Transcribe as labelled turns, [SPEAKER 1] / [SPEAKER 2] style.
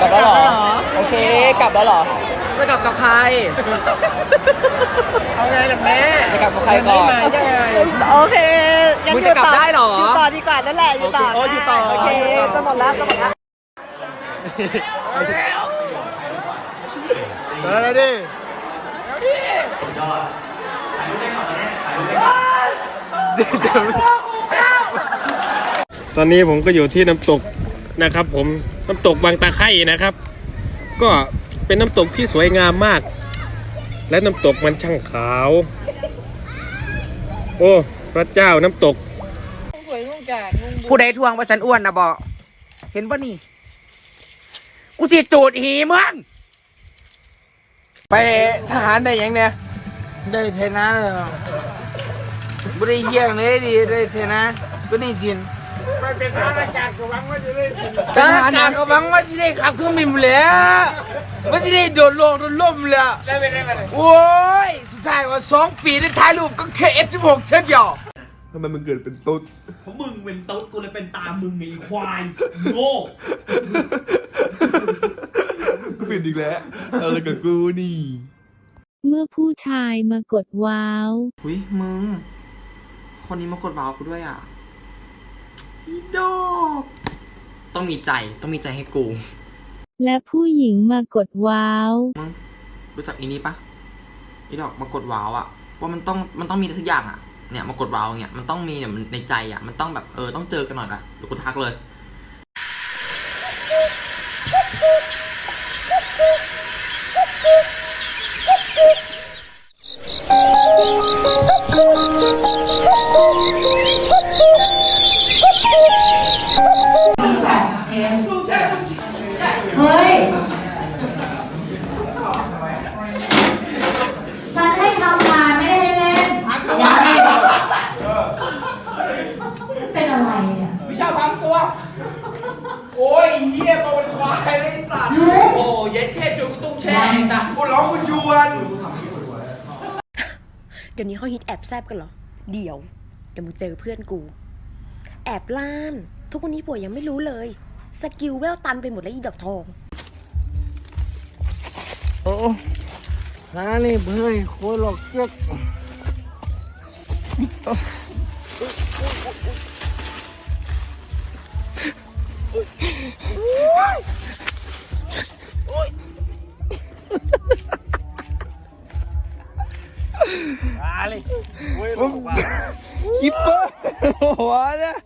[SPEAKER 1] กลับแล้วเหรอ โอเค กลับแล้วเหรอ จะกลับกับใคร
[SPEAKER 2] เอาไงล่ะแม่
[SPEAKER 1] จะกลับกับใครก่อน
[SPEAKER 2] ไม่มายังไง
[SPEAKER 3] โอเคงั้น
[SPEAKER 1] มึง
[SPEAKER 3] อยู่
[SPEAKER 1] จะกลับ
[SPEAKER 3] ต่อ
[SPEAKER 1] ได้เหรอ
[SPEAKER 3] อยู่ต่อดีกว่านั่นแหละอยู่ต่อ
[SPEAKER 2] โอเคโอ้อยู่ต่อ
[SPEAKER 3] โอเคจะหมดแล้วจะหมดแล้ว
[SPEAKER 2] มาแล้วดิ
[SPEAKER 4] ตอนนี้ผมก็อยู่ที่น้ำตก นะครับ ผมน้ำตกบางตะไคร่นะครับ ก็เป็นน้ำตกที่สวยงามมาก และน้ำตกมันช่างขาว โอ้พระเจ้าน้ำตก
[SPEAKER 1] ผู้ใดทวงว่าฉันอ้วนนะบอกเห็นป่ะนี่ กูสิจูดหีมึงไปทหารได้ยังเนี่ย
[SPEAKER 5] ได้เทนะเลยไม่ได้เฮี้ยงเลยดิได้เทนะก็นี่สิน
[SPEAKER 4] เป็นทหารอากาศก็หวังว่าจะได้
[SPEAKER 5] ทหารอากาศก็หวังว่าจะได้ขับเครื่องบินแล้วว่าจะได้โดดลงโดดล่มแล้ว
[SPEAKER 4] ได้ไปได้ไป
[SPEAKER 5] โอ้ยสุดท้ายว่าสองปีได้ถ่ายรูปก็แค่เอสสิบหกเท่าเดียว
[SPEAKER 2] ทำไมมึงเกิดเป็นตุ๊ด
[SPEAKER 6] เพราะมึงเป็นตุ๊ดกูเลยเป็นตามมึงไงไอ้ควายโง่
[SPEAKER 2] กูผิดอีกแล้วอะไรกับกูนี่
[SPEAKER 7] เมื่อผู้ชายมากดว้าว
[SPEAKER 5] หุยมึง คนนี้มากดว้าวกูด้วยอะอี ดอกต้องมีใจต้องมีใจให้กู
[SPEAKER 7] และผู้หญิงมากดว้าว
[SPEAKER 5] มึงรู้จักอีนี้ปะอีดอกมากดว้าวอะว่ามันต้องมันต้องมีอะไรสักอย่างอะเนี่ยมากดว้าวเนี่ยมันต้องมีเนี่ยมันในใจอะมันต้องแบบเออต้องเจอกันหน่อยอะเดี๋ยวกูทักเลย
[SPEAKER 8] เฮีย
[SPEAKER 5] โตเป็นควายเลยสัตว์
[SPEAKER 8] รู้
[SPEAKER 6] โอ้เย็ดแค่จูกูตุ้งแช่จ้ะ
[SPEAKER 5] กูร้องกูชวน
[SPEAKER 9] เดี๋ยวนี้เขาฮิตแอบแซบกันเหรอ เดี๋ยว เดี๋ยวมึงเจอเพื่อนกู แอบล่าน ทุกวันนี้ป่วยยังไม่รู้เลย สกิลเวลตันไปหมดแล้วอีดอกทอง
[SPEAKER 5] โอ้ฮานี่เพื่อนโคตรหลอกเจ๊ก
[SPEAKER 2] คิปเปอร์หัวเนี่ย